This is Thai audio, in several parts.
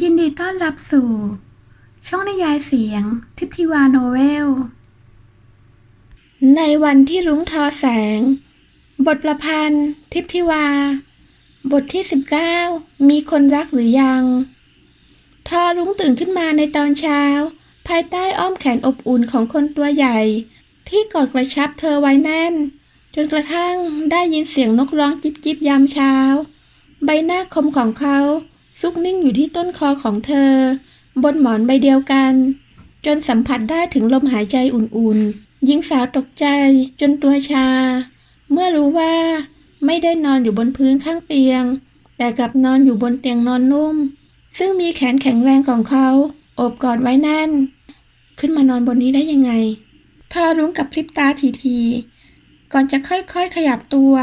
ยินดีต้อนรับสู่ ช่องนิยายเสียง ทิพทิวาโนเวล ในวันที่รุ้งทอแสง บทประพันธ์ ทิพทิวา บทที่ 19 มีคนรักหรือยัง ทอรุ้งตื่นขึ้นมาในตอนเช้า ภายใต้อ้อมแขนอบอุ่นของคนตัวใหญ่ ที่กอดกระชับเธอไว้แน่น จนกระทั่งได้ยินเสียงนกร้องจิบจิบยามเช้า ใบหน้าคมของเขา ซุกนิ่งอยู่ที่ต้นคอของเธอ บนหมอนใบเดียวกัน จนสัมผัสได้ถึงลมหายใจอุ่นๆ หญิงสาวตกใจจนตัวชา เมื่อรู้ว่าไม่ได้นอนอยู่บนพื้นข้างเตียง แต่กลับนอนอยู่บนเตียงนอนนุ่ม ซึ่งมีแขนแข็งแรงของเขาโอบกอดไว้แน่น ขึ้นมานอนบนนี้ได้ยังไงเธอรุ้งกับพริบตาทีๆก่อนจะค่อยๆขยับตัว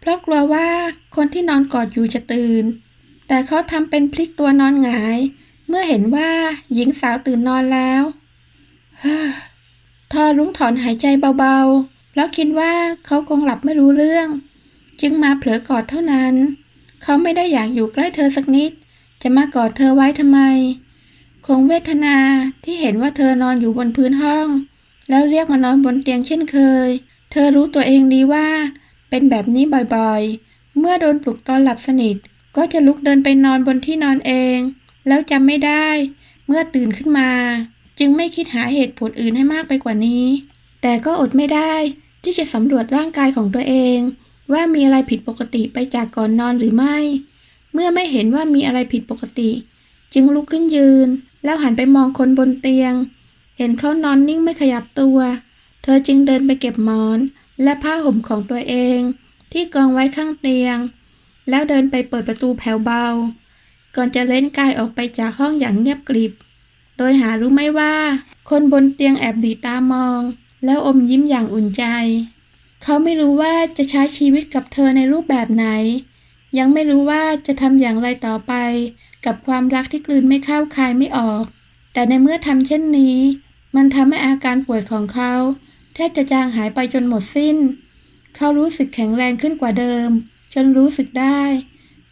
เพราะกลัวว่าคนที่นอนกอดอยู่จะตื่น แต่เขาทำเป็นพลิกตัวนอนหงาย เมื่อเห็นว่าหญิงสาวตื่นนอนแล้วทอรุ้งถอนหายใจเบาๆเพราะคิดว่าเขาคงหลับไม่รู้เรื่อง จึงมาเผลอกอดเท่านั้น เขาไม่ได้อยากอยู่ใกล้เธอสักนิด จะมากอดเธอไว้ทำไม คงเวทนาที่เห็นว่าเธอนอนอยู่บนพื้นห้อง แล้วเรียกมานอนบนเตียงเช่นเคย เธอรู้ตัวเองดีว่า เป็นแบบนี้บ่อยๆ เมื่อโดนปลุกตอนหลับสนิท ก็จะลุกเดินไปนอนบนที่นอนเอง แล้วจำไม่ได้ เมื่อตื่นขึ้นมา จึงไม่คิดหาเหตุผลอื่นให้มากไปกว่านี้ แต่ก็อดไม่ได้ ที่จะสำรวจร่างกายของตัวเอง ว่ามีอะไรผิดปกติไปจากก่อนนอนหรือไม่ เมื่อไม่เห็นว่ามีอะไรผิดปกติ จึงลุกขึ้นยืน แล้วหันไปมองคนบนเตียง เห็นเขานอนนิ่งไม่ขยับตัว เธอจึงเดินไปเก็บหมอน และผ้าห่มของตัวเอง ที่กองไว้ข้างเตียง แล้วเดินไปเปิดประตูแผ่วเบา ก่อนจะเล่นกายออกไปจากห้องอย่างเงียบกริบ โดยหารู้ไม่ว่า คนบนเตียงแอบดีตามอง แล้วอมยิ้มอย่างอุ่นใจ เขาไม่รู้ว่าจะใช้ชีวิตกับเธอในรูปแบบไหน ยังไม่รู้ว่าจะทำอย่างไรต่อไป กับความรักที่กลืนไม่เข้าคายไม่ออก แต่ในเมื่อทำเช่นนี้ มันทำให้อาการป่วยของเขาแทบจะจางหายไปจนหมดสิ้น เขารู้สึกแข็งแรงขึ้นกว่าเดิม จนรู้สึกได้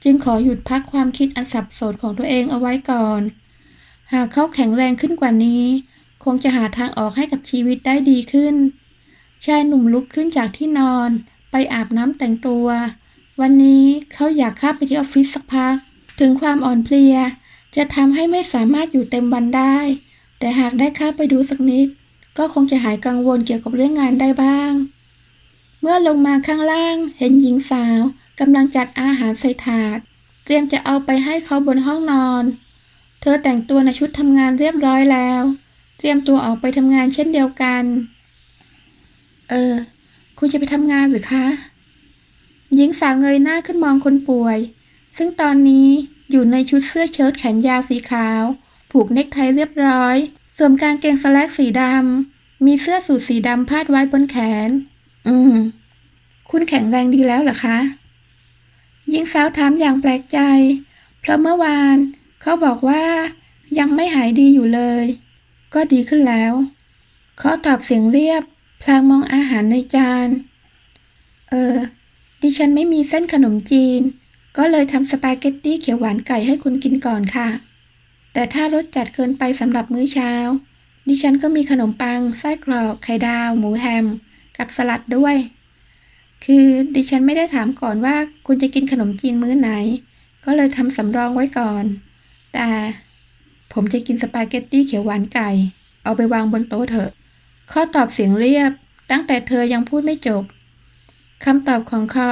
จึงขอหยุดพักความคิดอันสับสนของตัวเองเอาไว้ก่อน หากเขาแข็งแรงขึ้นกว่านี้ คงจะหาทางออกให้กับชีวิตได้ดีขึ้น ชายหนุ่มลุกขึ้นจากที่นอน ไปอาบน้ำแต่งตัว วันนี้เขาอยากข้าไปที่ออฟฟิศสักพัก ถึงความอ่อนเพลีย จะทำให้ไม่สามารถอยู่เต็มวันได้ แต่หากได้ข้าไปดูสักนิด ก็คงจะหายกังวลเกี่ยวกับเรื่องงานได้บ้างเมื่อลงมาข้างล่างเห็นหญิงสาว กำลังจัดอาหารใส่ถาด เตรียมจะเอาไปให้เขาบนห้องนอน เธอแต่งตัวในชุดทำงานเรียบร้อยแล้ว เตรียมตัวออกไปทำงานเช่นเดียวกัน เออ คุณจะไปทำงานหรือคะ หญิงสาวเงยหน้าขึ้นมองคนป่วย ซึ่งตอนนี้อยู่ในชุดเสื้อเชิ้ตแขนยาวสีขาว ผูกเนคไทเรียบร้อยสวมกางเกงสแลกสีดำ มีเสื้อสูทสีดำพาดไว้บนแขน อืม คุณแข็งแรงดีแล้วเหรอคะ หญิงสาวถามอย่างแปลกใจ เพราะเมื่อวานเขาบอกว่า ยังไม่หายดีอยู่เลย ก็ดีขึ้นแล้วเขาตอบเสียงเรียบ พลางมองอาหารในจาน เออ ดิฉันไม่มีเส้นขนมจีน ก็เลยทำสปาเกตตี้เขียวหวานไก่ให้คุณกินก่อนค่ะ แต่ถ้ารสจัดเกินไปสำหรับมื้อเช้า ดิฉันก็มีขนมปัง ไส้กรอก ไข่ดาว หมูแฮม กับสลัดด้วย คือดิฉันไม่ได้ถามก่อนว่าคุณจะกินขนมจีนมื้อไหน ก็เลยทำสำรองไว้ก่อน แต่ผมจะกินสปาเกตตี้เขียวหวานไก่ เอาไปวางบนโต๊ะเถอะ ข้อตอบเสียงเรียบ ตั้งแต่เธอยังพูดไม่จบคำตอบของเขา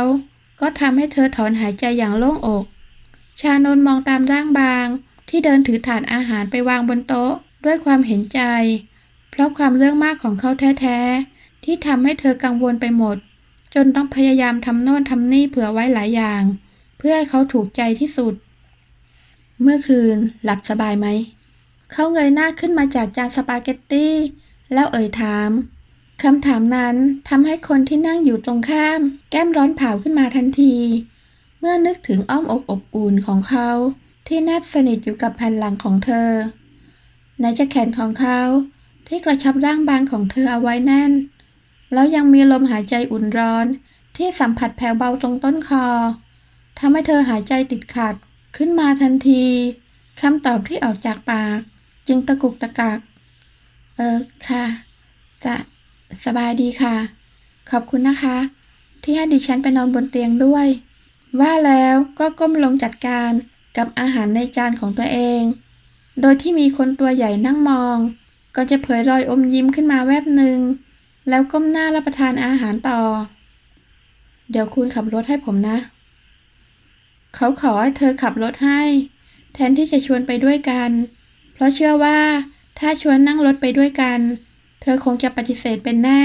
ก็ทำให้เธอถอนหายใจอย่างโล่งอก ชานนมองตามร่างบาง ที่เดินถือถาดอาหารไปวางบนโต๊ะด้วยความเห็นใจ เพราะความเรื่องมากของเขาแท้ ๆ ที่ทำให้เธอกังวลไปหมด จนต้องพยายามทำโน่นทำนี่เผื่อไว้หลายอย่าง เพื่อให้เขาถูกใจที่สุด เมื่อคืนหลับสบายไหม เขาเงยหน้าขึ้นมาจากจานสปาเกตตี้ แล้วเอ่ยถามคำถามนั้นทำให้คนที่นั่งอยู่ตรงข้าม แก้มร้อนเผาขึ้นมาทันที เมื่อนึกถึงอ้อมอกอบอุ่นของเขา ที่แนบสนิทอยู่กับแผ่นหลังของเธอไหนจะแขนของเขาที่กระชับร่างบางของเธอเอาไว้แน่น แล้วยังมีลมหายใจอุ่นร้อน ที่สัมผัสแผ่วเบาตรงต้นคอทำให้เธอหายใจติดขัด ขึ้นมาทันทีคำตอบที่ออกจากปาก จึงตะกุกตะกัก เออค่ะ จะสบายดีค่ะ ขอบคุณนะคะ ที่ให้ดิฉันไปนอนบนเตียงด้วย ว่าแล้วก็ก้มลงจัดการกับอาหารในจานของตัวเอง โดยที่มีคนตัวใหญ่นั่งมอง ก็จะเผยรอยอมยิ้มขึ้นมาแวบหนึ่ง แล้วก้มหน้ารับประทานอาหารต่อ เดี๋ยวคุณขับรถให้ผมนะ เขาขอให้เธอขับรถให้ แทนที่จะชวนไปด้วยกัน เพราะเชื่อว่าถ้าชวนนั่งรถไปด้วยกัน เธอคงจะปฏิเสธเป็นแน่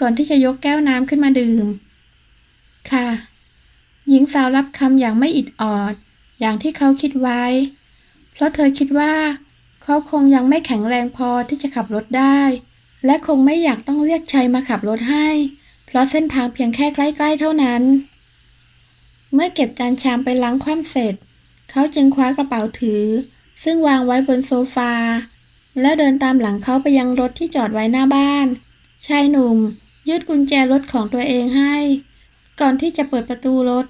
ก่อนที่จะยกแก้วน้ำขึ้นมาดื่ม ค่ะ หญิงสาวรับคำอย่างไม่อิดออด อย่างที่เขาคิดไว้ เพราะเธอคิดว่า เขาคงยังไม่แข็งแรงพอที่จะขับรถได้ และคงไม่อยากต้องเรียกชัยมาขับรถให้ เพราะเส้นทางเพียงแค่ใกล้ๆเท่านั้น เมื่อเก็บจานชามไปล้างคว่ำเสร็จ เขาจึงคว้ากระเป๋าถือ ซึ่งวางไว้บนโซฟา แล้วเดินตามหลังเขาไปยังรถที่จอดไว้หน้าบ้าน ชายหนุ่มยืดกุญแจรถของตัวเองให้ ก่อนที่จะเปิดประตูรถ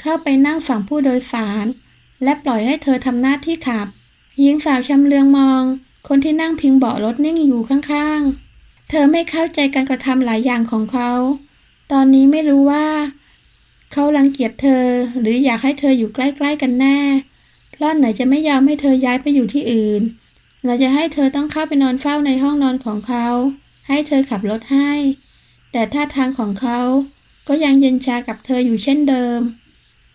เข้าไปนั่งฝั่งผู้โดยสาร และปล่อยให้เธอทำหน้าที่ขับ หญิงสาวชำเลืองมอง คนที่นั่งพิงเบาะรถนิ่งอยู่ข้างๆ เธอไม่เข้าใจการกระทำหลายอย่างของเขา ตอนนี้ไม่รู้ว่า เขารังเกียจเธอ หรืออยากให้เธออยู่ใกล้ ๆ กันแน่เพราะไหนจะไม่ยอมให้เธอย้ายไปอยู่ที่อื่นไหนจะให้เธอต้องเข้าไปนอนเฝ้าในห้องนอนของเขา ให้เธอขับรถให้ แต่ท่าทางของเขา ก็ยังเย็นชากับเธออยู่เช่นเดิม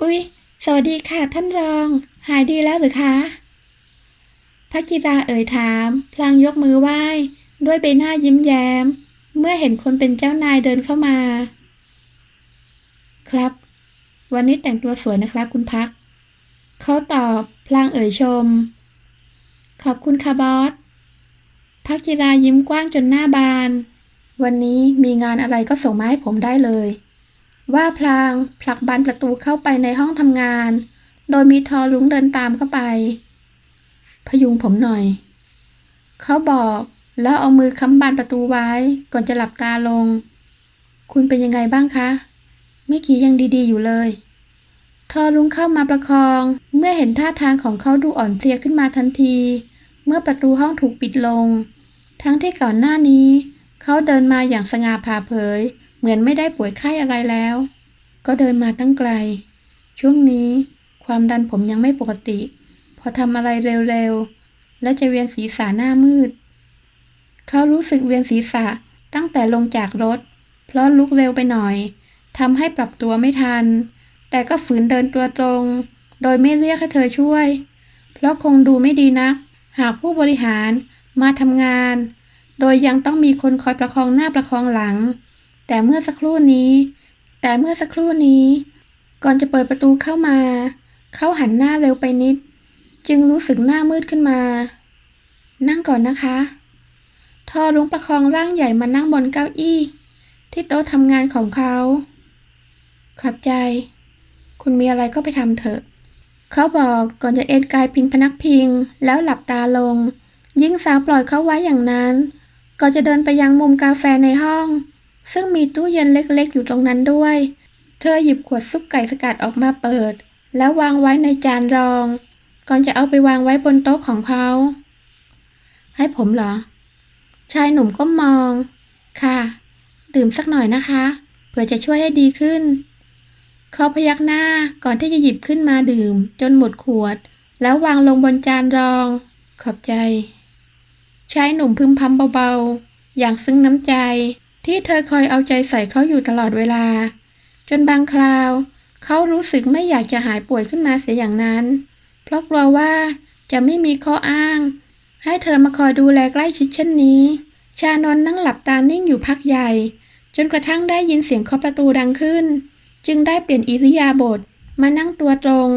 อุ๊ย สวัสดีค่ะท่านรอง หายดีแล้วหรือคะทักกิราเอ่ยถาม พลางยกมือไหว้ ด้วยใบหน้ายิ้มแย้ม เมื่อเห็นคนเป็นเจ้านายเดินเข้ามา ครับ วันนี้แต่งตัวสวยนะครับคุณพัก เขาตอบพลางเอ่ยชม ขอบคุณค่ะบอสพักจิรายิ้มกว้างจนหน้าบาน วันนี้มีงานอะไรก็ส่งมาให้ผมได้เลย ว่าพลางผลักบานประตูเข้าไปในห้องทำงาน โดยมีทอรุ้งเดินตามเข้าไป พยุงผมหน่อย เขาบอก แล้วเอามือค้ำบานประตูไว้ ก่อนจะหลับตาลง คุณเป็นยังไงบ้างคะเมื่อกี้ยังดีๆอยู่เลย ทอรุ้งเข้ามาประคอง เมื่อเห็นท่าทางของเขาดูอ่อนเพลียขึ้นมาทันที เมื่อประตูห้องถูกปิดลง ทั้งที่ก่อนหน้านี้ เขาเดินมาอย่างสง่าผ่าเผย เหมือนไม่ได้ป่วยไข้อะไรแล้ว ก็เดินมาตั้งไกล ช่วงนี้ ความดันผมยังไม่ปกติ พอทำอะไรเร็วๆ แล้วจะเวียนศีรษะหน้ามืด เขารู้สึกเวียนศีรษะตั้งแต่ลงจากรถ เพราะลุกเร็วไปหน่อยทำให้ปรับตัวไม่ทัน แต่ก็ฝืนเดินตัวตรง โดยไม่เรียกให้เธอช่วย เพราะคงดูไม่ดีนัก หากผู้บริหารมาทำงาน โดยยังต้องมีคนคอยประคองหน้าประคองหลัง แต่เมื่อสักครู่นี้ แต่เมื่อสักครู่นี้ ก่อนจะเปิดประตูเข้ามา เขาหันหน้าเร็วไปนิด จึงรู้สึกหน้ามืดขึ้นมา นั่งก่อนนะคะ ทอรุ้งประคองร่างใหญ่มานั่งบนเก้าอี้ ที่โต๊ะทำงานของเขา ขอบใจ คุณมีอะไรก็ไปทำเถอะ เขาบอกก่อนจะเอนกายพิงพนักพิง แล้วหลับตาลง ยิ่งสาวปล่อยเขาไว้อย่างนั้นก่อนจะเดินไปยังมุมกาแฟในห้อง ซึ่งมีตู้เย็นเล็กๆ อยู่ตรงนั้นด้วย เธอหยิบขวดซุปไก่สกัดออกมาเปิด แล้ววางไว้ในจานรอง ก่อนจะเอาไปวางไว้บนโต๊ะของเขา ให้ผมเหรอ ชายหนุ่มก็มอง ค่ะ ดื่มสักหน่อยนะคะ เผื่อจะช่วยให้ดีขึ้น เขาพยักหน้าก่อนที่จะหยิบขึ้นมาดื่ม จนหมดขวด แล้ววางลงบนจานรอง ขอบใจ ชายหนุ่มพึมพำเบาๆ อย่างซึ้งน้ำใจ ที่เธอคอยเอาใจใส่เขาอยู่ตลอดเวลา จนบางคราว เขารู้สึกไม่อยากจะหายป่วยขึ้นมาเสียอย่างนั้น เพราะกลัวว่าจะไม่มีข้ออ้าง ให้เธอมาคอยดูแลใกล้ชิดเช่นนี้ ชานนนั่งหลับตานิ่งอยู่พักใหญ่ จนกระทั่งได้ยินเสียงเคาะประตูดังขึ้น จึงได้เปลี่ยนอิริยาบถมานั่งตัวตรง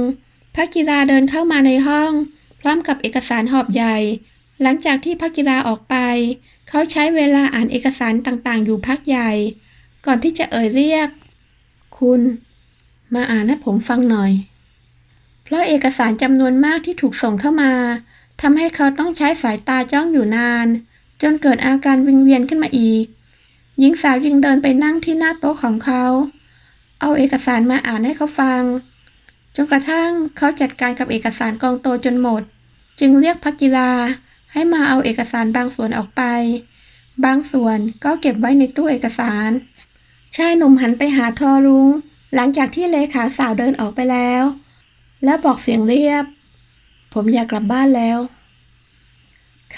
พระกิราเดินเข้ามาในห้อง พร้อมกับเอกสารหอบใหญ่ หลังจากที่พระกิราออกไป เขาใช้เวลาอ่านเอกสารต่างๆ อยู่พักใหญ่ ก่อนที่จะเอ่ยเรียก คุณ มาอ่านให้ผมฟังหน่อย เพราะเอกสารจำนวนมากที่ถูกส่งเข้ามา ทำให้เขาต้องใช้สายตาจ้องอยู่นาน จนเกิดอาการวิงเวียนขึ้นมาอีก หญิงสาวยิงเดินไปนั่งที่หน้าโต๊ะของเขา เอาเอกสารมาอ่านให้เขาฟัง จนกระทั่งเขาจัดการกับเอกสารกองโตจนหมด จึงเรียกพักกีฬาให้มาเอาเอกสารบางส่วนออกไป บางส่วนก็เก็บไว้ในตู้เอกสาร ชายหนุ่มหันไปหาทอรุง้งหลังจากที่เลขาสาวเดินออกไปแล้ว แล้วบอกเสียงเรียบ ผมอยากกลับบ้านแล้ว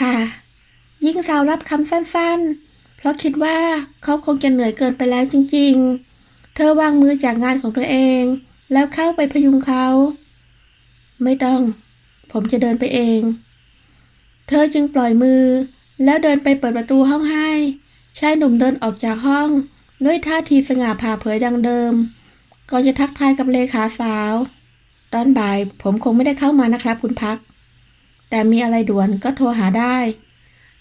ค่ะ ยิ่งสาวรับคำสั้นๆ เพราะคิดว่าเขาคงจะเหนื่อยเกินไปแล้วจริงๆ เธอวางมือจากงานของตัวเอง แล้วเข้าไปพยุงเขา ไม่ต้อง ผมจะเดินไปเอง เธอจึงปล่อยมือ แล้วเดินไปเปิดประตูห้องให้ชายหนุ่มเดินออกจากห้องด้วยท่าทีสง่าผ่าเผยดังเดิม ก่อนจะทักทายกับเลขาสาว ตอนบ่ายผมคงไม่ได้เข้ามานะครับคุณพัก แต่มีอะไรด่วนก็โทรหาได้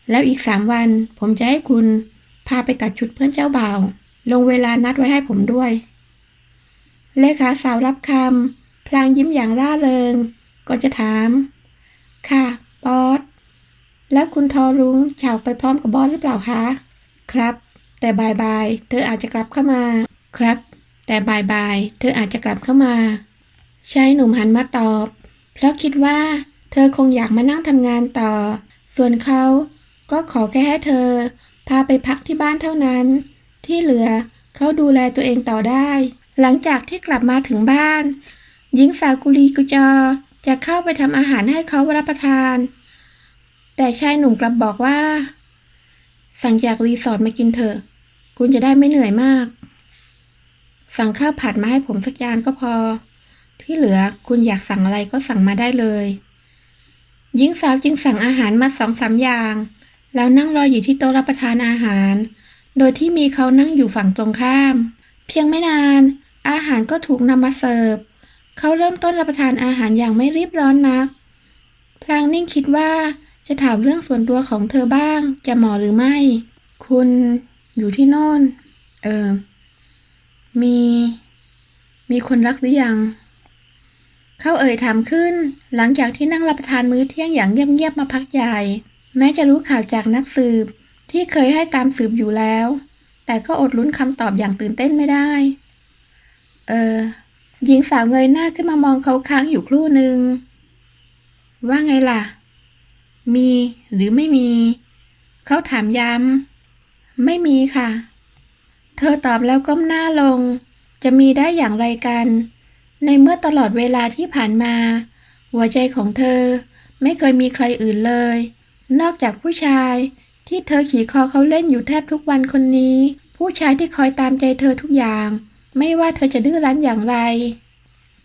แล้วอีกสามวันผมจะให้คุณพาไปตัดชุดเพื่อนเจ้าบ่าว ลงเวลานัดไว้ให้ผมด้วย เลขาสาวรับคำพลางยิ้มอย่างร่าเริง ก่อนจะถาม ค่ะ บอส แล้วคุณทอรุ้งฉาไปพร้อมกับบอสหรือเปล่าคะ ครับ แต่บายบายเธออาจจะกลับเข้ามา ครับ แต่บายบายเธออาจจะกลับเข้ามา ชายหนุ่มหันมาตอบ เพราะคิดว่า เธอคงอยากมานั่งทำงานต่อ ส่วนเขาก็ขอแค่ให้เธอ พาไปพักที่บ้านเท่านั้น ที่เหลือเขาดูแลตัวเองต่อได้ หลังจากที่กลับมาถึงบ้าน หญิงสาวกุลีกุจอจะเข้าไปทำอาหารให้เขารับประทาน แต่ชายหนุ่มกลับบอกว่า สั่งจากรีสอร์ทมากินเถอะ คุณจะได้ไม่เหนื่อยมาก สั่งข้าวผัดมาให้ผมสักจานก็พอ ที่เหลือคุณอยากสั่งอะไรก็สั่งมาได้เลย หญิงสาวจึงสั่งอาหารมาสองสามอย่าง แล้วนั่งรออยู่ที่โต๊ะรับประทานอาหาร โดยที่มีเขานั่งอยู่ฝั่งตรงข้าม เพียงไม่นาน อาหารก็ถูกนำมาเสิร์ฟเขาเริ่มต้นรับประทานอาหารอย่างไม่รีบร้อนนัก พลางนิ่งคิดว่าจะถามเรื่องส่วนตัวของเธอบ้าง จะเหมาะหรือไม่ คุณอยู่ที่โน่น เออ มี มีคนรักหรือยัง เขาเอ่ยถามขึ้น หลังจากที่นั่งรับประทานมื้อเที่ยงอย่างเงียบๆมาพักใหญ่ แม้จะรู้ข่าวจากนักสืบ ที่เคยให้ตามสืบอยู่แล้ว แต่ก็อดลุ้นคำตอบอย่างตื่นเต้นไม่ได้ เออหญิงสาวเงยหน้าขึ้นมามองเขาค้างอยู่ครู่หนึ่งว่าไงล่ะ มีหรือไม่มี เขาถามย้ำไม่มีค่ะ เธอตอบแล้วก้มหน้าลง จะมีได้อย่างไรกัน ในเมื่อตลอดเวลาที่ผ่านมา หัวใจของเธอไม่เคยมีใครอื่นเลย นอกจากผู้ชายที่เธอขี่คอเขาเล่นอยู่แทบทุกวันคนนี้ ผู้ชายที่คอยตามใจเธอทุกอย่าง ไม่ว่าเธอจะดื้อรั้นอย่างไร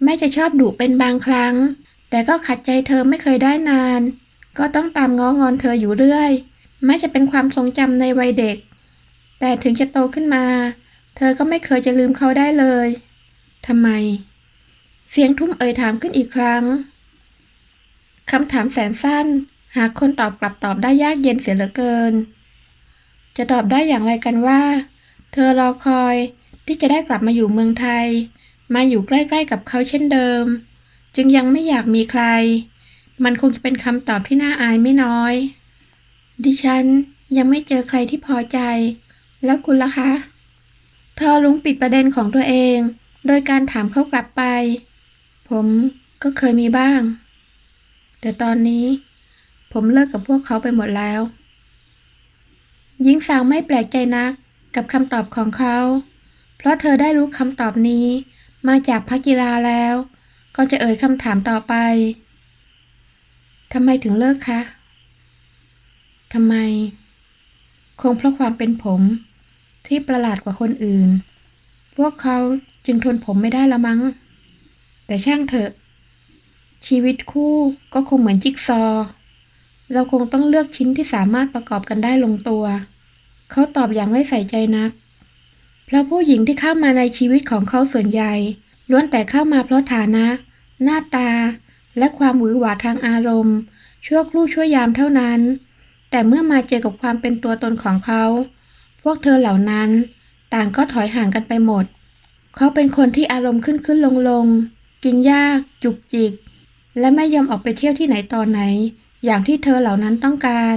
แม่จะชอบดุเป็นบางครั้ง แต่ก็ขัดใจเธอไม่เคยได้นาน ก็ต้องตามง้องอนเธออยู่เรื่อยแม้จะเป็นความทรงจำในวัยเด็ก แต่ถึงจะโตขึ้นมา เธอก็ไม่เคยจะลืมเขาได้เลยทำไม เสียงทุ่มเอ่ยถามขึ้นอีกครั้ง คำถามแสนสั้น หากคนตอบกลับตอบได้ยากเย็นเสียเหลือเกิน จะตอบได้อย่างไรกันว่า เธอรอคอยที่จะได้กลับมาอยู่เมืองไทย มาอยู่ใกล้ๆกับเขาเช่นเดิม จึงยังไม่อยากมีใคร มันคงจะเป็นคำตอบที่น่าอายไม่น้อย ดิฉันยังไม่เจอใครที่พอใจ แล้วคุณล่ะคะ เธอลุงปิดประเด็นของตัวเอง โดยการถามเขากลับไป ผมก็เคยมีบ้าง แต่ตอนนี้ ผมเลิกกับพวกเขาไปหมดแล้ว หญิงสาวไม่แปลกใจนักกับคำตอบของเขา เพราะเธอได้รู้คำตอบนี้มาจากพักกีฬาแล้ว ก็จะเอ่ยคำถามต่อไปทำไมถึงเลิกคะทำไม คงเพราะความเป็นผม ที่ประหลาดกว่าคนอื่น พวกเขาจึงทนผมไม่ได้ละมั้ง แต่ช่างเถอะ ชีวิตคู่ก็คงเหมือนจิ๊กซอ เราคงต้องเลือกชิ้นที่สามารถประกอบกันได้ลงตัว เขาตอบอย่างไม่ใส่ใจนัก เพราะผู้หญิงที่เข้ามาในชีวิตของเขาส่วนใหญ่ ล้วนแต่เข้ามาเพราะฐานะ หน้าตา และความหวือหวาทางอารมณ์ ชั่วครู่ชั่วยามเท่านั้น แต่เมื่อมาเจอกับความเป็นตัวตนของเขา พวกเธอเหล่านั้น ต่างก็ถอยห่างกันไปหมด เขาเป็นคนที่อารมณ์ขึ้นขึ้นลงลง กินยาก จุกจิก และไม่ยอมออกไปเที่ยวที่ไหนตอนไหน อย่างที่เธอเหล่านั้นต้องการ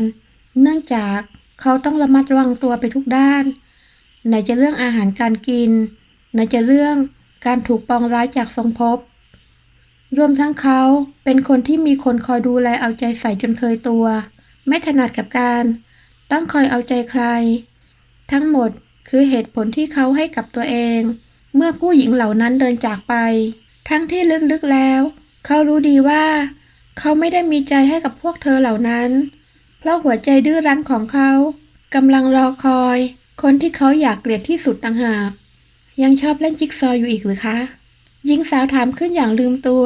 เนื่องจากเขาต้องระมัดระวังตัวไปทุกด้านไหนจะเรื่องอาหารการกินไหนจะเรื่องการถูกปองร้ายจากทรงภพรวมทั้งเขาเป็นคนที่มีคนคอยดูแลเอาใจใส่จนเคยตัว ไม่ถนัดกับการ ต้องคอยเอาใจใคร ทั้งหมดคือเหตุผลที่เขาให้กับตัวเอง เมื่อผู้หญิงเหล่านั้นเดินจากไป ทั้งที่ลึกๆแล้ว เขารู้ดีว่า เขาไม่ได้มีใจให้กับพวกเธอเหล่านั้น เพราะหัวใจดื้อรั้นของเขากำลังรอคอย คนที่เขาอยากเกลียดที่สุดต่างหากยังชอบเล่นจิ๊กซออยู่อีกหรือคะหญิงสาวถามขึ้นอย่างลืมตัว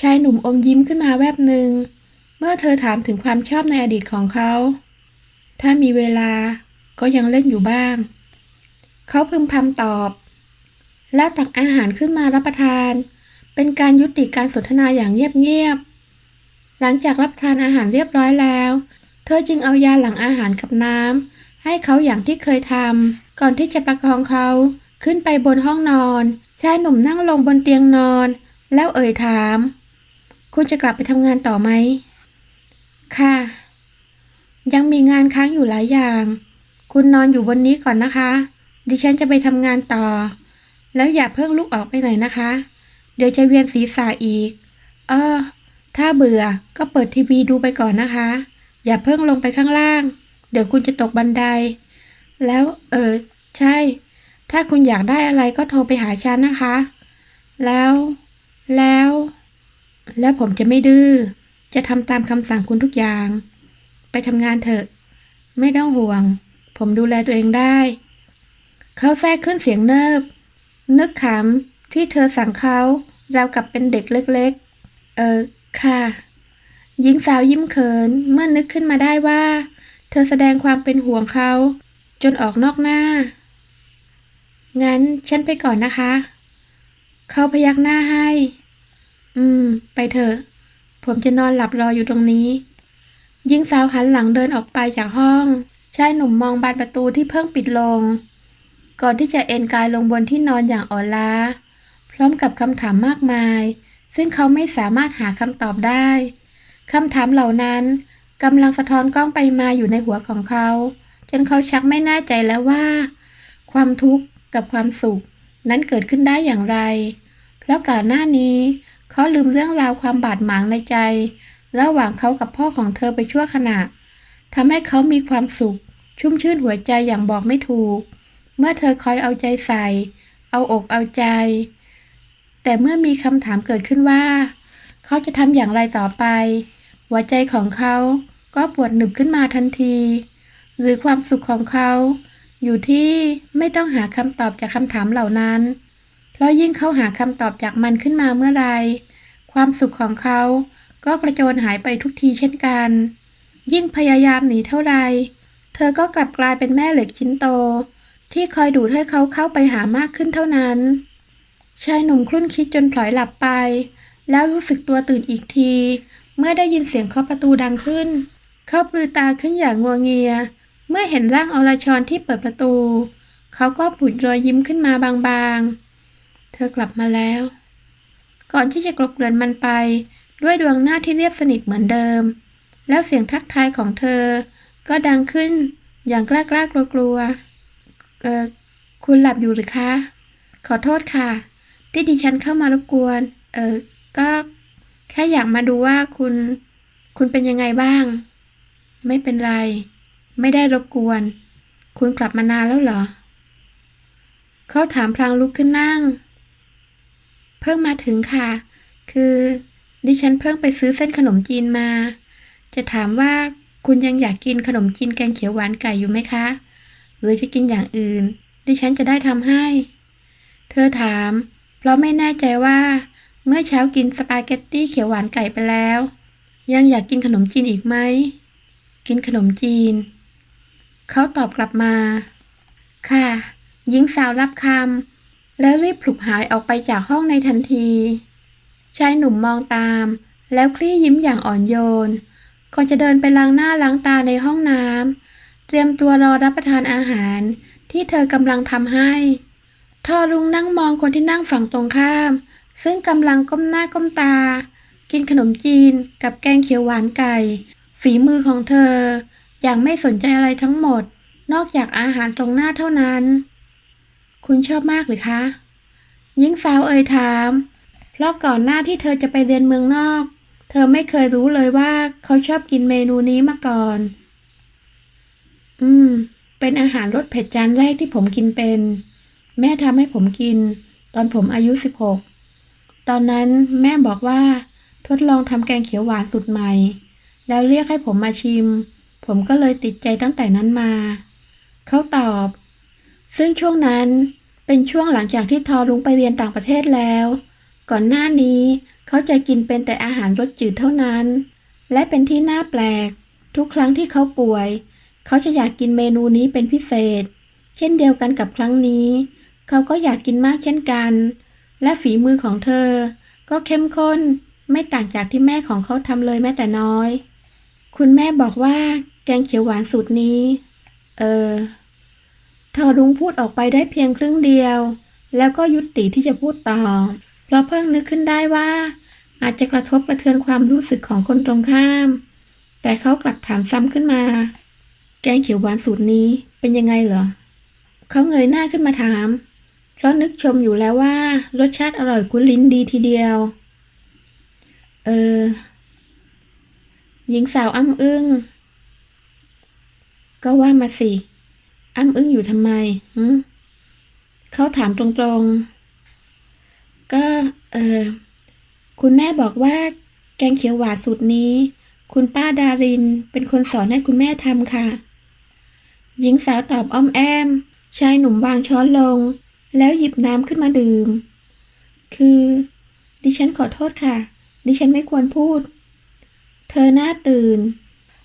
ชายหนุ่มอมยิ้มขึ้นมาแวบหนึ่ง เมื่อเธอถามถึงความชอบในอดีตของเขา ถ้ามีเวลาก็ยังเล่นอยู่บ้าง เขาพึมพำตอบ แล้วตักอาหารขึ้นมารับประทาน เป็นการยุติการสนทนาอย่างเงียบๆ หลังจากรับทานอาหารเรียบร้อยแล้ว เธอจึงเอายาหลังอาหารกับน้ำให้เขาอย่างที่เคยทำก่อนที่จะประคองเขาขึ้นไปบนห้องนอน ชายหนุ่มนั่งลงบนเตียงนอน แล้วเอ่ยถาม คุณจะกลับไปทำงานต่อไหม ค่ะ ยังมีงานค้างอยู่หลายอย่าง คุณนอนอยู่บนนี้ก่อนนะคะ ดิฉันจะไปทำงานต่อ แล้วอย่าเพิ่งลุกออกไปไหนนะคะ เดี๋ยวจะเวียนศีรษะอีก เออ ถ้าเบื่อก็เปิดทีวีดูไปก่อนนะคะ อย่าเพิ่งลงไปข้างล่าง เดี๋ยวคุณจะตกบันได แล้วเออใช่ ถ้าคุณอยากได้อะไรก็โทรไปหาฉันนะคะ แล้ว แล้ว แล้วผมจะไม่ดื้อ จะทำตามคำสั่งคุณทุกอย่าง ไปทำงานเถอะ ไม่ต้องห่วง ผมดูแลตัวเองได้ เขาแทรกขึ้นเสียงเนิบ นึกขำ ที่เธอสั่งเขาเราวกับเป็นเด็กเล็กๆ เออ ค่ะ หญิงสาวยิ้มเขินเมื่อนึกขึ้นมาได้ว่า เธอแสดงความเป็นห่วงเขา จนออกนอกหน้า งั้นฉันไปก่อนนะคะ เขาพยักหน้าให้ อืม ไปเถอะ ผมจะนอนหลับรออยู่ตรงนี้หญิงสาวหันหลังเดินออกไปจากห้อง ชายหนุ่มมองบานประตูที่เพิ่งปิดลง ก่อนที่จะเอนกายลงบนที่นอนอย่างอ่อนล้า พร้อมกับคำถามมากมาย ซึ่งเขาไม่สามารถหาคำตอบได้คำถามเหล่านั้นกำลังสะท้อนกล้องไปมาอยู่ในหัวของเขา จนเขาชักไม่แน่ใจแล้วว่า ความทุกข์กับความสุข นั้นเกิดขึ้นได้อย่างไร เพราะก่อนหน้านี้เขาลืมเรื่องราวความบาดหมางในใจ ระหว่างเขากับพ่อของเธอไปชั่วขณะทำให้เขามีความสุข ชุ่มชื่นหัวใจอย่างบอกไม่ถูก เมื่อเธอคอยเอาใจใส่ เอาอกเอาใจ แต่เมื่อมีคำถามเกิดขึ้นว่า เขาจะทำอย่างไรต่อไป หัวใจของเขาก็ปวดหนึบขึ้นมาทันที หรือความสุขของเขาอยู่ที่ไม่ต้องหาคำตอบจากคำถามเหล่านั้น เพราะยิ่งเขาหาคำตอบจากมันขึ้นมาเมื่อไรความสุขของเขาก็กระโจนหายไปทุกทีเช่นกัน ยิ่งพยายามหนีเท่าไร เธอก็กลับกลายเป็นแม่เหล็กชิ้นโต ที่คอยดูดให้เขาเข้าไปหามากขึ้นเท่านั้น ชายหนุ่มครุ่นคิดจนพลอยหลับไป แล้วรู้สึกตัวตื่นอีกที เมื่อได้ยินเสียงเคาะประตูดังขึ้น เขาปลือตาขึ้นอย่างงัวเงีย เมื่อเห็นร่างอรชรที่เปิดประตู เขาก็ผุดรอยยิ้มขึ้นมาบางๆ เธอกลับมาแล้ว ก่อนที่จะกลบเกลื่อนมันไป ด้วยดวงหน้าที่เรียบสนิทเหมือนเดิม แล้วเสียงทักทายของเธอ ก็ดังขึ้นอย่างกล้ากล้ากลัวกลัวๆเออคุณหลับอยู่หรือคะ ขอโทษค่ะ ที่ดิฉันเข้ามารบกวน เออก็แค่อยากมาดูว่าคุณ คุณเป็นยังไงบ้าง ไม่เป็นไร ไม่ได้รบกวน คุณกลับมานานแล้วเหรอ เขาถามพลางลุกขึ้นนั่ง เพิ่งมาถึงค่ะ คือ ดิฉันเพิ่งไปซื้อเส้นขนมจีนมา จะถามว่าคุณยังอยากกินขนมจีนแกงเขียวหวานไก่อยู่ไหมคะ หรือจะกินอย่างอื่น ดิฉันจะได้ทำให้ เธอถาม เพราะไม่แน่ใจว่า เมื่อเช้ากินสปาเกตตี้เขียวหวานไก่ไปแล้ว ยังอยากกินขนมจีนอีกไหม กินขนมจีน เขาตอบกลับมา ค่ะหญิงสาวรับคำแล้วรีบผลุบหายออกไปจากห้องในทันทีชายหนุ่มมองตาม แล้วคลี่ยิ้มอย่างอ่อนโยน ก่อนจะเดินไปล้างหน้าล้างตาในห้องน้ำเตรียมตัวรอรับประทานอาหารที่เธอกำลังทำให้ ทอรุงนั่งมองคนที่นั่งฝั่งตรงข้าม ซึ่งกำลังก้มหน้าก้มตา กินขนมจีนกับแกงเขียวหวานไก่ ฝีมือของเธอ อย่างไม่สนใจอะไรทั้งหมด นอกจากอาหารตรงหน้าเท่านั้น คุณชอบมากหรือคะหญิงสาวเอ่ยถาม เพราะก่อนหน้าที่เธอจะไปเรียนเมืองนอก เธอไม่เคยรู้เลยว่าเขาชอบกินเมนูนี้มาก่อน อืม เป็นอาหารรสเผ็ดจานแรกที่ผมกินเป็น แม่ทำให้ผมกิน ตอนผมอายุสิบหกตอนนั้นแม่บอกว่า ทดลองทำแกงเขียวหวานสูตรใหม่ แล้วเรียกให้ผมมาชิม ผมก็เลยติดใจตั้งแต่นั้นมา เขาตอบ ซึ่งช่วงนั้นเป็นช่วงหลังจากที่ทอรุงไปเรียนต่างประเทศแล้ว ก่อนหน้านี้เขาจะกินเป็นแต่อาหารรสจืดเท่านั้น และเป็นที่น่าแปลก ทุกครั้งที่เขาป่วย เขาจะอยากกินเมนูนี้เป็นพิเศษ เช่นเดียวกันกับครั้งนี้ เขาก็อยากกินมากเช่นกัน และฝีมือของเธอ ก็เข้มข้นไม่ต่างจากที่แม่ของเขาทำเลยแม้แต่น้อย คุณแม่บอกว่าแกงเขียวหวานสูตรนี้ เออทอรุงพูดออกไปได้เพียงครึ่งเดียว แล้วก็ยุติที่จะพูดต่อ เพราะเพิ่งนึกขึ้นได้ว่า อาจจะกระทบกระเทือนความรู้สึกของคนตรงข้าม แต่เขากลับถามซ้ำขึ้นมา แกงเขียวหวานสูตรนี้เป็นยังไงเหรอ เขาเงยหน้าขึ้นมาถาม ราะนึกชมอยู่แล้วว่า รสชาติอร่อยคุ้นลิ้นดีทีเดียว เออ หญิงสาวอ้ำอึ้ง ก็ว่ามาสิ อ้ำอึ้งอยู่ทำไมหืมเขาถามตรงๆ ก็ เออ คุณแม่บอกว่า แกงเขียวหวานสูตรนี้ คุณป้าดาริน เป็นคนสอนให้คุณแม่ทำค่ะ หญิงสาวตอบอ้อมแอม ชายหนุ่มวางช้อนลง แล้วหยิบน้ำขึ้นมาดื่ม คือ ดิฉันขอโทษค่ะ ดิฉันไม่ควรพูด เธอหน้าตื่น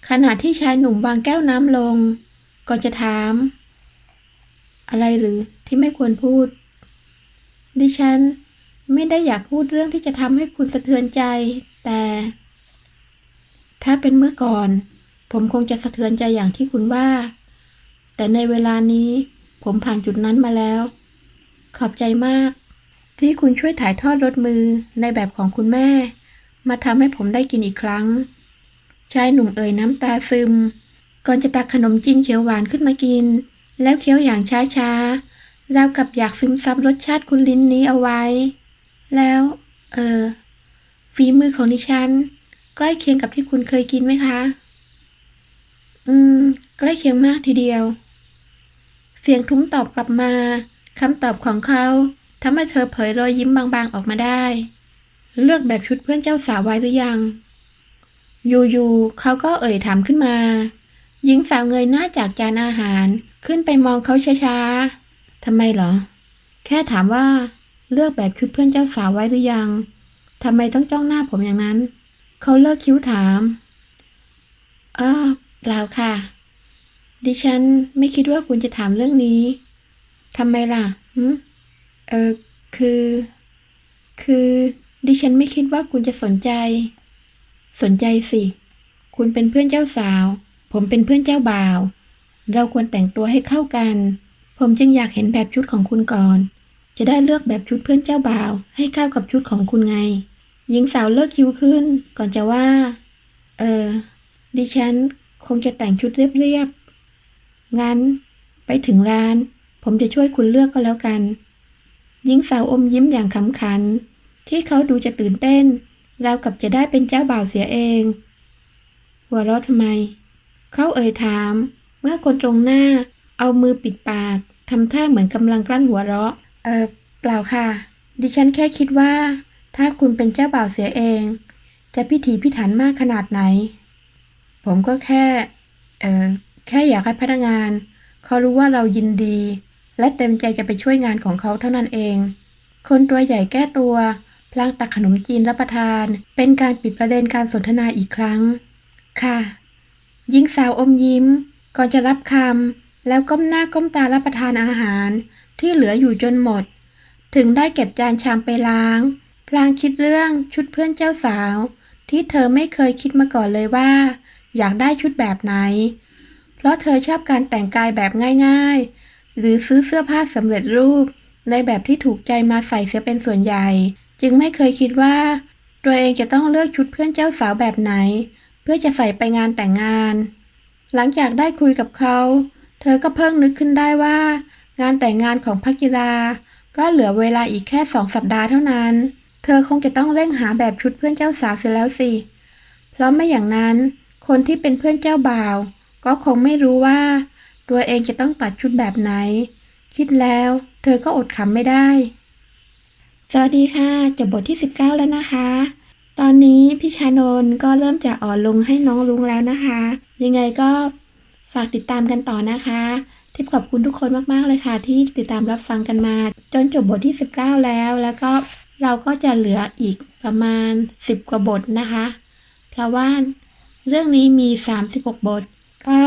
ขณะที่ชายหนุ่มวางแก้วน้ำลง ก่อนจะถาม อะไรหรือที่ไม่ควรพูด ดิฉันไม่ได้อยากพูดเรื่องที่จะทำให้คุณสะเทือนใจ แต่ ถ้าเป็นเมื่อก่อน ผมคงจะสะเทือนใจอย่างที่คุณว่า แต่ในเวลานี้ผมผ่านจุดนั้นมาแล้ว ขอบใจมาก ที่คุณช่วยถ่ายทอดรสมือในแบบของคุณแม่ มาทำให้ผมได้กินอีกครั้ง ชายหนุ่มเอ่ยน้ำตาซึม ก่อนจะตักขนมจีนเขียวหวานขึ้นมากิน แล้วเคี้ยวอย่างช้าๆราวกับอยากซึมซับรสชาติคุณลิ้นนี้เอาไว้ แล้ว เออฝีมือของดิฉัน ใกล้เคียงกับที่คุณเคยกินไหมคะ อืม ใกล้เคียงมากทีเดียว เสียงทุ้มตอบกลับมา คำตอบของเขาทำให้เธอเผยรอยยิ้มบางๆออกมาได้ เลือกแบบชุดเพื่อนเจ้าสาวไว้หรือยัง อยู่ๆเขาก็เอ่ยถามขึ้นมา หญิงสาวเงยหน้าจากจานอาหาร ขึ้นไปมองเขาช้าๆทำไมเหรอ แค่ถามว่า เลือกแบบชุดเพื่อนเจ้าสาวไว้หรือยังทำไมต้องจ้องหน้าผมอย่างนั้น เขาเลิกคิ้วถามอ้อเปล่าค่ะ ดิฉันไม่คิดว่าคุณจะถามเรื่องนี้ ทำไมล่ะหืมเออ คือ คือ ดิฉันไม่คิดว่าคุณจะสนใจ สนใจสิ คุณเป็นเพื่อนเจ้าสาว ผมเป็นเพื่อนเจ้าบ่าว เราควรแต่งตัวให้เข้ากัน ผมจึงอยากเห็นแบบชุดของคุณก่อน จะได้เลือกแบบชุดเพื่อนเจ้าบ่าว ให้เข้ากับชุดของคุณไง หญิงสาวเลิกคิ้วขึ้น ก่อนจะว่า เออ ดิฉันคงจะแต่งชุดเรียบๆ งั้น ไปถึงร้าน ผมจะช่วยคุณเลือกก็แล้วกันหญิงสาวอมยิ้มอย่างขำขัน ที่เขาดูจะตื่นเต้น ราวกับจะได้เป็นเจ้าบ่าวเสียเอง หัวเราะทำไม เขาเอ่ยถาม เมื่อคนตรงหน้า เอามือปิดปากทำท่าเหมือนกำลังกลั้นหัวเราะ เออเปล่าค่ะ ดิฉันแค่คิดว่า ถ้าคุณเป็นเจ้าบ่าวเสียเอง จะพิถีพิถันมากขนาดไหน ผมก็แค่ เออแค่อยากให้พนักงาน เขารู้ว่าเรายินดี และเต็มใจจะไปช่วยงานของเขาเท่านั้นเอง คนตัวใหญ่แก้ตัวพลางตักขนมจีนรับประทาน เป็นการปิดประเด็นการสนทนาอีกครั้ง ค่ะหญิงสาวอมยิ้ม ก่อนจะรับคำแล้วก้มหน้าก้มตารับประทานอาหาร ที่เหลืออยู่จนหมด ถึงได้เก็บจานชามไปล้าง พลางคิดเรื่องชุดเพื่อนเจ้าสาว ที่เธอไม่เคยคิดมาก่อนเลยว่า อยากได้ชุดแบบไหน เพราะเธอชอบการแต่งกายแบบง่ายๆ หรือซื้อเสื้อผ้าสำเร็จรูป ในแบบที่ถูกใจมาใส่เสียเป็นส่วนใหญ่ จึงไม่เคยคิดว่า ตัวเองจะต้องเลือกชุดเพื่อนเจ้าสาวแบบไหน เพื่อจะใส่ไปงานแต่งงาน หลังจากได้คุยกับเขา เธอก็เพิ่งนึกขึ้นได้ว่า งานแต่งงานของพักกีฬาก็เหลือเวลาอีกแค่สองสัปดาห์เท่านั้น เธอคงจะต้องเร่งหาแบบชุดเพื่อนเจ้าสาวเสียแล้วสิ เพราะไม่อย่างนั้น คนที่เป็นเพื่อนเจ้าบ่าว ก็คงไม่รู้ว่า ตัวเองจะต้องตัดชุดแบบไหน คิดแล้ว เธอก็อดขำไม่ได้ สวัสดีค่ะ จบบทที่ 19 แล้วนะคะ ตอนนี้พี่ชานนก็เริ่มจะอ่อนลงให้น้องลุงแล้วนะคะ ยังไงก็ฝากติดตามกันต่อนะคะทิปขอบคุณทุกคนมาก ๆ เลยค่ะ ที่ติดตามรับฟังกันมา จนจบบทที่ 19 แล้ว แล้วก็เราก็จะเหลืออีกประมาณ 10 กว่าบทนะคะ เพราะว่าเรื่องนี้มี 36 บท ก็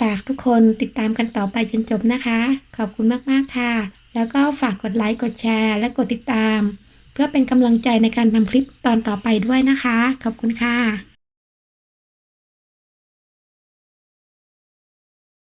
ฝากทุกคนติดตามกันต่อไปจนจบนะคะ ขอบคุณมาก ๆ ค่ะ แล้วก็ฝากกดไลค์กดแชร์ และกดติดตาม เพื่อเป็นกำลังใจในการทำคลิปตอนต่อไปด้วยนะคะ ขอบคุณค่ะ